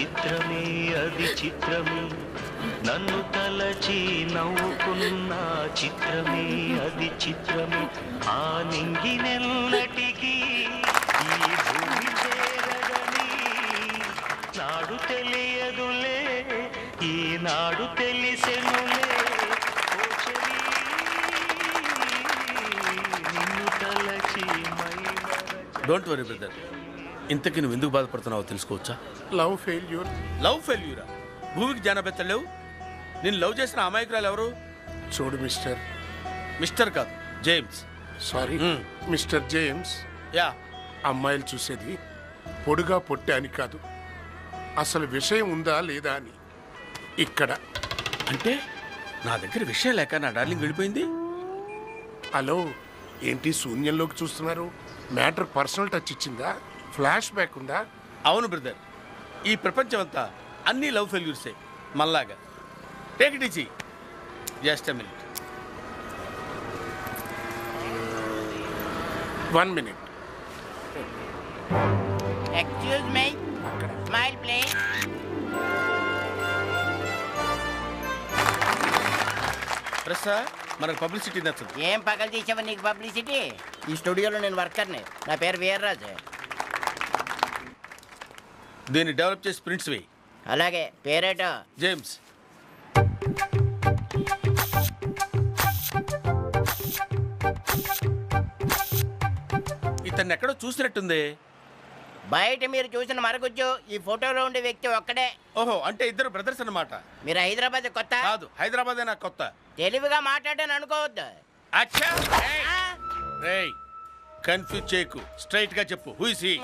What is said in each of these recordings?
చిత్రమే అది చిత్రమే. నన్ను తలచి నవ్వుకున్న చిత్రమే అది చిత్రమే. ఆ నింగినెల్లటికీ ఈ భూమి చేరదని నాడు తెలియదులే ఈనాడు తెలిసెనులే. డోంట్ వరీ బ్రదర్ ఇంతకీ నువ్వు ఎందుకు బాధపడుతున్నావో తెలుసుకోవచ్చా? లవ్ ఫెయిల్యూర్ లవ్ ఫెయిల్యూరా భూమికి జానబెత్తలేవు నేను లవ్ చేసిన అమాయకురాలు ఎవరు? చూడు మిస్టర్ మిస్టర్ కాదు James. Sorry. Mister James. Yeah. అమ్మాయిలు చూసేది పొడుగా పొట్టే అని కాదు. అసలు విషయం ఉందా లేదా అని. ఇక్కడ. అంటే నా దగ్గర విషయం లేక నా డార్లింగ్ వెళ్ళిపోయింది? హలో ఏంటి శూన్యంలోకి చూస్తున్నారు? మ్యాటర్ పర్సనల్ టచ్ ఇచ్చిందా? ఫ్లాష్ బ్యాక్ ఉందా? అవును బ్రదర్. ఈ ప్రపంచం అంతా అన్ని లవ్ ఫెయిల్యూర్సే మళ్ళాగా take it easy just minute one minute excuse my smile please press మనకు పబ్లిసిటీ నచ్చదు. ఏం పగలు తీసావా నీకు పబ్లిసిటీ ఈ స్టూడియోలో నేను వర్కర్ని నా పేరు వీర్రాజు. దీన్ని డెవలప్ చేసి ప్రింట్స్ వేయి. అలాగే పేరేటో? జేమ్స్. ఇతన్ని ఎక్కడో చూసినట్టుంది. బయట మీరు చూసిన మరగుజ్జు ఈ ఫోటోలో ఉండే వ్యక్తి ఒక్కడే. ఓహో అంటే ఇద్దరు బ్రదర్స్ అన్నమాట. మీరు హైదరాబాద్ కొత్త? కాదు హైదరాబాద్ నాకు కొత్త. తెలివిగా మాట్లాడాను అనుకోవద్దు. అచ్చా? రేయ్! కన్ఫ్యూజ్ చేయకు. స్ట్రైట్గా చెప్పు హూ ఇస్ హీ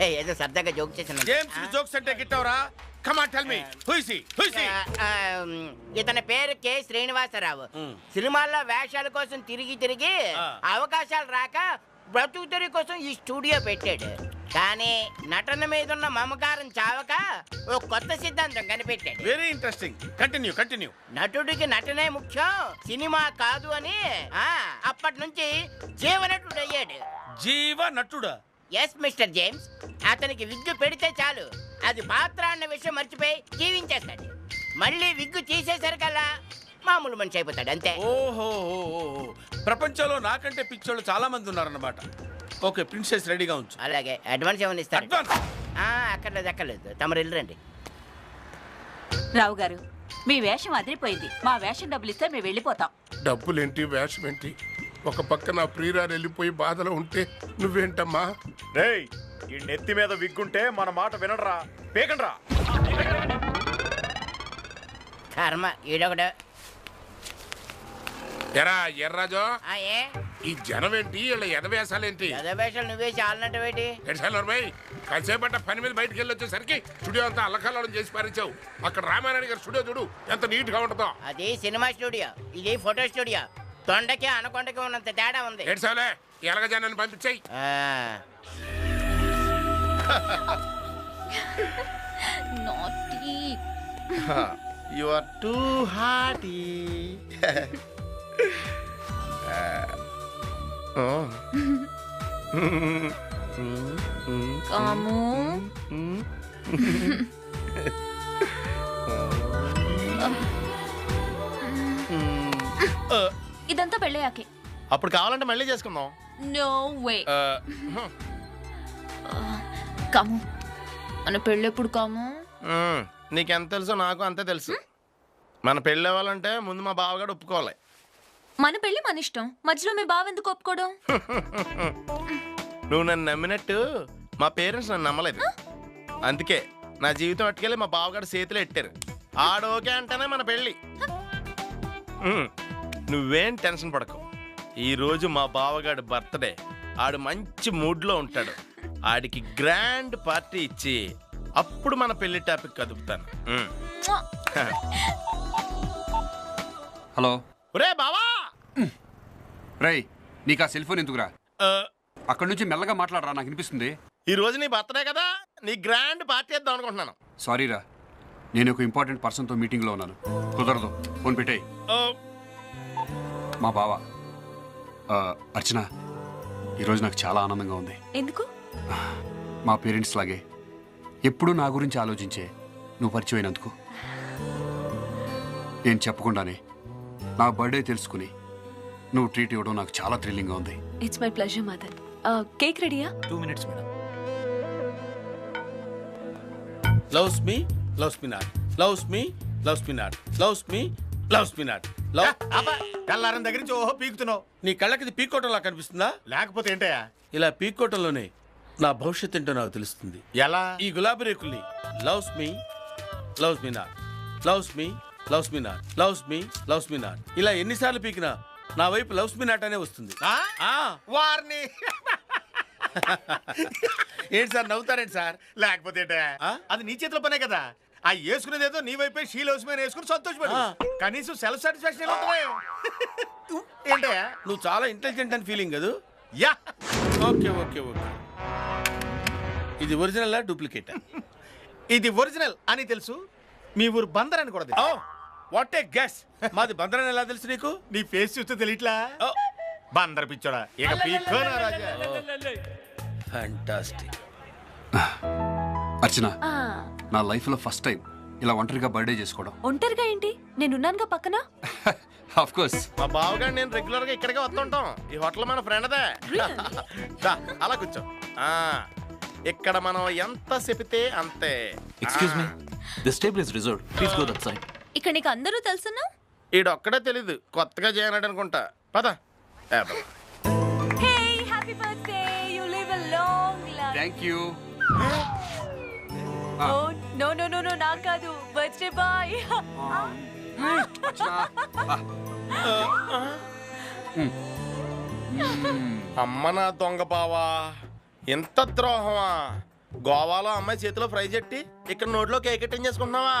ఏ, ఏదో సరదాగా జోక్ చేసిన జేమ్స్ జోక్స్ అంటే గిట్టవరా? Come on tell me who is he who is he ఇతని పేరు కె. శ్రీనివాసరావు. మ్. సినిమాల్లో వేషాల కోసం తిరిగి తిరిగి ఆ. అవకాశాలు రాక బ్రతుకు తెరి కోసం ఈ స్టూడియో పెట్టాడు. కానీ నటన మీద ఉన్న మమకారం చావక ఓ కొత్త సిద్ధాంతం కనిపెట్టాడు. వెరీ ఇంట్రెస్టింగ్ కంటిన్యూ కంటిన్యూ నటుడికి నటనే ముఖ్యం సినిమా కాదు అని ఆ అప్పటి నుంచి జీవనటుడు? అయ్యాడు జీవ నటుడా ఎస్ మిస్టర్ జేమ్స్ అతనికి విగ్గు పెడితే చాలు. అది పాత్ర అన్న విషయం మర్చిపోయి జీవించేస్తాడు. మళ్ళీ విగ్గు తీసేసరికల్లా మామూలు మనిషి అయిపోతాడు అంతే. ఓహో ఓ, ఓ, ఓ. ప్రపంచంలో నాకంటే పిచ్చోళ్ళు చాలా మంది ఉన్నారన్నమాట. ఓకే ప్రిన్సెస్ రెడీగా ఉంచు. అలాగే అడ్వాన్స్ ఏమైనా ఇస్తారు? అడ్వాన్స్ ఆ, అక్కర్లేదు అక్కర్లేదు. తమరు వెళ్ళరండి రావు గారు మీ వేషం అదిరిపోయింది. మా వేషం డబ్బులు ఇస్తే మేము వెళ్ళిపోతాం. డబ్బులేంటి వేషం ఏంటి ఒక పక్క నా ప్రియురాలు వెళ్ళిపోయి బాధలో ఉంటే నువ్వేంటమ్మా? రేయ్ ఈ నెత్తి మీద విగ్గుంటే మన మాట వినడరా? పేకండ్రా! కర్మ ఈడొకడు. ఎరా ఎర్రాజో ఆ, ఏ? ఈ జనం ఏంటి వీళ్ళ ఎదవేశాలేంటి? చదవేషాలు నువ్వే చాలనంటవేటి కాసేపట్ట పని మీద బయటికి వెళ్ళి వచ్చేసరికి స్టూడియో అంతా అల్లకల్లోలం చేసి పారించావు అక్కడ రామారాయణ గారి స్టూడియో చూడు ఎంత నీట్గా ఉంటుందో. అది సినిమా స్టూడియో ఇది ఫోటో స్టూడియో. తొండకి అనకొండకి ఉన్నంత తేడా ఉంది. ఏడ్సాలే ఎలాగ జనాన్ని పంపించాయి. ఆ, యు ఆర్ టూ హార్టీ కాము ఇదంతా పెళ్ళయాకే అప్పుడు కావాలంటే మళ్ళీ చేసుకుందాం. నో వే కాము మన పెళ్ళెప్పుడు కాము. నీకెంత తెలుసో నాకు అంతే తెలుసు. మన పెళ్ళి అవ్వాలంటే ముందు మా బావగాడు ఒప్పుకోవాలి. మన పెళ్ళి మన ఇష్టం. మధ్యలో మీ బావ ఎందుకు ఒప్పుకోవడం నువ్వు నన్ను నమ్మినట్టు మా పేరెంట్స్ నన్ను నమ్మలేదు. అందుకే నా జీవితం అట్టుకెళ్ళి మా బావగాడు చేతిలో ఎట్టారు. ఆడోకే అంటేనే మన పెళ్ళి. నువ్వేం టెన్షన్ పడకు. ఈ రోజు మా బావగాడు బర్త్డే. ఆడు మంచి మూడ్లో ఉంటాడు. ఆడికి గ్రాండ్ పార్టీ ఇచ్చి అప్పుడు మన పెళ్ళి టాపిక్ కదుపుతాను. హలో. ఒరే బావా! రేయ్ నీకు ఆ సెల్ ఫోన్ ఎందుకురా? అక్కడి నుంచి మెల్లగా మాట్లాడరా నాకు వినిపిస్తుంది. ఈ రోజు నీ బర్త్డే కదా నీ గ్రాండ్ పార్టీ ఇద్దాం అనుకుంటున్నాను. సారీరా నేను ఒక ఇంపార్టెంట్ పర్సన్తో మీటింగ్లో ఉన్నాను. కుదరదు ఫోన్ పెట్టేయ్. ఆ, మా బావ ఆ, అర్చన ఈరోజు నాకు చాలా ఆనందంగా ఉంది. ఎందుకు? మా పేరెంట్స్ లాగే. ఎప్పుడూ నా గురించి ఆలోచించే నువ్వు పరిచయం అయినందుకు నేను చెప్పకుండానే నా బర్త్డే తెలుసుకుని నువ్వు ట్రీట్ ఇవ్వడం నాకు చాలా థ్రిల్లింగ్గా ఉంది. It's my pleasure Madan cake రెడీయా two minutes madam loves me loves me not loves me loves me not loves me loves me not love తెల్లారం దగ్గర నుంచి ఓహో పీకుతున్నావు. నీ కళ్ళకి ఇది పీకోవటంలా కనిపిస్తుందా? లేకపోతే ఏంటయ్యా? ఇలా పీకోవటంలోనే నా భవిష్యత్ ఏంటో నాకు తెలుస్తుంది. ఎలా? ఈ గులాబీ రేకుల్ని loves me loves me not loves me loves me not loves me loves me not ఇలా ఎన్నిసార్లు పీకినా నా వైపు లవ్స్ మీ నాట్ అనే వస్తుంది వారిని. ఏంటి సార్ నవ్వుతారేంటి సార్? లేకపోతే? అది నీ చేతిలో పనే కదా. ఆ వేసుకునేది ఏదో నీ వైపే షీల్ హౌస్ మీద వేసుకుని సంతోషపడు. కనీసం సెల్ఫ్ సాటిస్ఫాక్షన్ ఏంటయ్యా నువ్వు చాలా ఇంటెలిజెంట్ అని ఫీలింగ్ కదా? యా. Okay okay okay. ఇది ఒరిజినల్ డూప్లికేట్ ఇది ఒరిజినల్ అని తెలుసు. మీ ఊరు బందర్ అని కూడా తెలుసు. వాట్ ఏ గెస్ మాది బందరని ఎలా తెలుసు నీకు? నీ ఫేస్ చూస్తే తెలియట్లా? బందర్ పిచ్చోడా? ఇక ఫ్యాంటాస్టిక్ అర్చన నా లైఫ్లో ఫస్ట్ టైం ఇలా ఒంటరిగా బర్త్డే చేసుకోవడం ఒంటరిగా ఏంటి నేనున్నానుగా పక్కన ఆఫ్ కోర్స్ మా బావగారు నేను రెగ్యులర్గా ఇక్కడికే వస్తుంటాం ఈ హోటల్ మన ఫ్రెండ్దే దా, అలా కూర్చో ఆ, ఇక్కడ మనం ఎంత చెపితే అంతే excuse me this table is reserve please go that side ఇక్కడ నీకు అందరూ తెలుసున్నా ఈడొక్కడే తెలీదు. కొత్తగా చేయనాడు అనుకుంటా. పద. ఏ, పద. Hey happy birthday you live a long life thank you oh no no no no నాకు కాదు. బర్త్డే బాయ్ అమ్మ నా దొంగ బావా. ఎంత ద్రోహమా? గోవాలో అమ్మాయి చేతిలో ఫ్రై చెట్టి ఇక్కడ నోట్లో కేక్ చేసుకుంటున్నావా?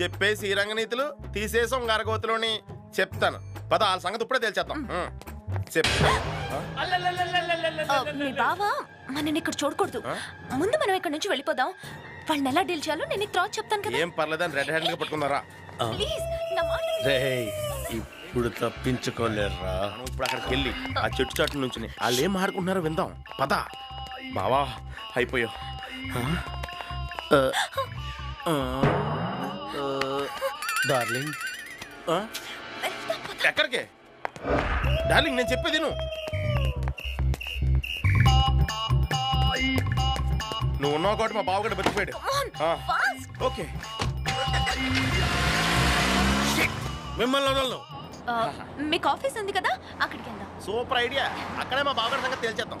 చెప్పే శ్రీరంగ నీతులు తీసేసాం గరగోతులోని. చెప్తాను. పద వాళ్ళ సంగతి ఇప్పుడే తెలిచేద్దాం. హ్మ్. చెప్తా మీ బావ మనని ఇక్కడ చూడకూడదు. ముందు మనం ఇక్కడ నుంచి వెళ్ళిపోదాం. వాళ్ళని ఎలా డీల్ చేయాలో నేను నీకు తర్వాత చెప్తాను కదా. ఏం పర్లేదని రెడ్ హ్యాండ్గా పట్టుకున్నారా ప్లీజ్ నా మాట విను. రేయ్ ఇప్పుడు తప్పించుకోలేరా మనం ఇప్పుడు అక్కడికి వెళ్ళి ఆ చెట్టు చాటు నుంచి వాళ్ళు ఏం మాడుకుంటున్నారో విందాం. పద. బావా అయిపోయావు. డార్లింగ్? ఎక్కడికి? డార్లింగ్ నేను చెప్పేది నువ్వు నువ్వు ఉన్నావు కాబట్టి మా బావగడ బతికిపోయాడు. ఓకే. మిమ్మల్ని వదలను. మీకు ఆఫీస్ ఉంది కదా అక్కడికి వెళ్దాం. Super idea. అక్కడే మా బావగడ సంగతి తేల్చేద్దాం.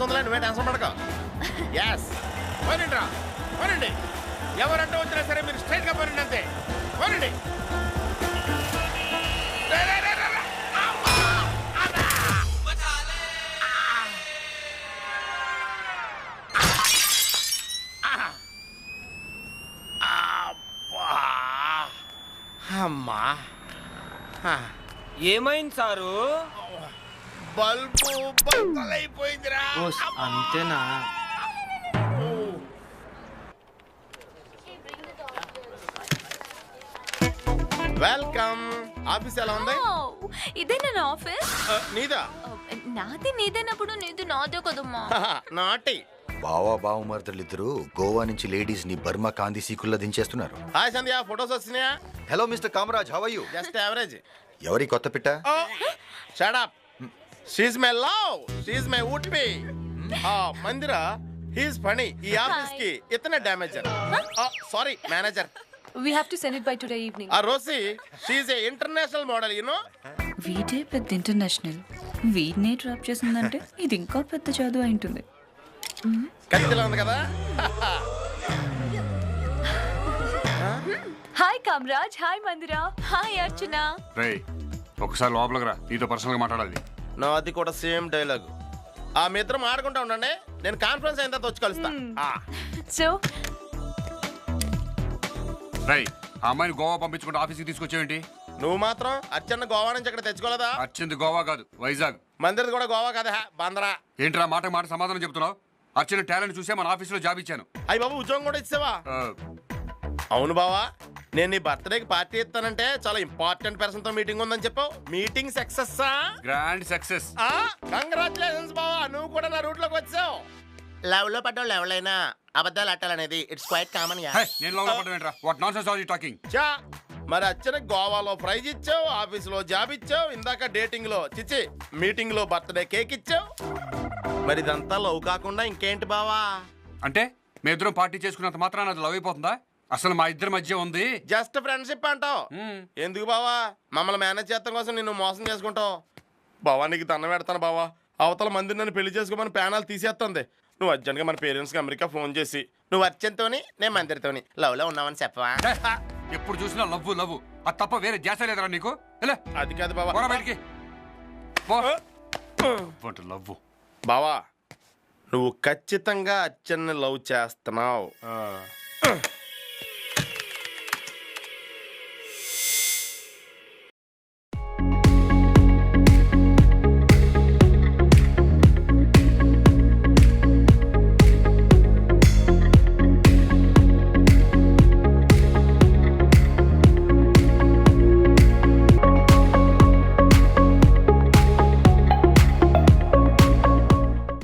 నాకు ఉందిలే నువ్వే టెన్షన్ పడక. ఎస్ పోనండి రా పోనండి. ఎవరంటే వచ్చినా సరే మీరు స్ట్రైట్గా పోనండి అంతే. పోనండి. అమ్మా! ఏమైంది సారు? బల్బు బద్దలైపోయిందిరా. అంతేనా? వెల్కమ్. ఆఫీస్ ఎలా ఉంది? ఇదే నా ఆఫీస్? నీదా? నాది నీదైనప్పుడు నీది నాదే కదమ్మా. నాటి. బావా బావమర్దలిద్దరూ గోవా నుంచి లేడీస్ని బర్మా కాంతి సీకుల్లా దించేస్తున్నారు. హాయ్ సంధ్య ఫొటోస్ వచ్చినాయా hello mister Kamaraj how you? Just average. ఎవరి కొత్త పిట్ట? Shut up she's my love she's my would be ఆ మందిరా హీస్ ఫనీ ఈ ఆఫీస్కి ఇతనే damager sorry manager we have to send it by today evening ఆ Rosie she's a international model you know వీడే పెద్ద ఇంటర్నేషనల్ వీడినే డ్రాప్ చేసిందంటే ఇది ఇంకా పెద్ద చదువు అయి ఉంటుంది. కత్తిలా ఉంది కదా? Hi Kamaraj hi Mandira hi Archana రేయ్ ఒకసారి లోపలికి రా. నీతో పర్సనల్గా మాట్లాడాలి. నాది కూడా సేమ్ డైలాగ్. ఆ మీ ఇద్దరం ఆడుకుంటా ఉండండి. నేను కాన్ఫరెన్స్ అయిన తర్వాత వచ్చి కలుస్తా. ఆ. సో? ఆ అమ్మాయిని గోవా పంపించుకుంటే ఆఫీస్కి తీసుకొచ్చేవేంటి? నువ్వు మాత్రం అచ్చన్న గోవా నుంచి ఇక్కడ తెచ్చుకోలేదా? వచ్చింది గోవా కాదు వైజాగ్. మందిరది కూడా గోవా కదా బందరా. ఏంట్రా మాట మాట సమాధానం చెప్తున్నావు? అర్చన టాలెంట్ చూసే మన ఆఫీస్లో జాబ్ ఇచ్చాను. అయ్యి బాబు ఉద్యోగం కూడా ఇచ్చావా? అవును బావా. నేను నీ బర్త్డేకి పార్టీ ఇస్తానంటే చాలా ఇంపార్టెంట్ పర్సన్తో మీటింగ్ ఉందని చెప్పావు. Meeting success grand success. Congratulations బావా నువ్వు కూడా నా రూట్లోకి వచ్చావు. లవ్లో పడ్డోళ్ళు ఎవరైనా అబద్ధాలు అట్టాలనేది ఇట్స్ క్వైట్ కామన్ యా నేను లోపల పడ్డా వాట్ ఆర్ యూ టాకింగ్ చా మరి అచ్చన గోవాలో ప్రైజ్ ఇచ్చావు ఆఫీసులో జాబ్ ఇచ్చావు ఇందాక డేటింగ్లో చిచి మీటింగ్లో బర్త్డే కేక్ ఇచ్చావు. మరి ఇదంతా లవ్ కాకుండా ఇంకేంటి బావా? అంటే మీ ఇద్దరం పార్టీ చేసుకున్నంత మాత్రాన అది లవ్ అయిపోతుందా? అసలు మా ఇద్దరి మధ్య ఉంది. జస్ట్ ఫ్రెండ్షిప్ అంటావు. ఎందుకు బావా? మమ్మల్ని మేనేజ్ చేస్తాం కోసం నిన్ను మోసం చేసుకుంటావు. బావా నీకు దండం పెడతాను బావా. అవతల మంది నన్ను పెళ్ళి చేసుకోమని ప్యానాలు తీసేస్తుంది నువ్వు అర్జెంట్గా మన పేరెంట్స్కి అమెరికా ఫోన్ చేసి నువ్వు అర్జెంట్తోని నేను మందిరితోని లవ్లో ఉన్నావని చెప్పవా? ఎప్పుడు చూసినా లవ్వు లవ్వు. అది తప్ప వేరే ధ్యాస లేదురా నీకు? అది కాదు బావా. బయటికి. లవ్వు. బావా నువ్వు ఖచ్చితంగా అచ్చన్ని లవ్ చేస్తున్నావు.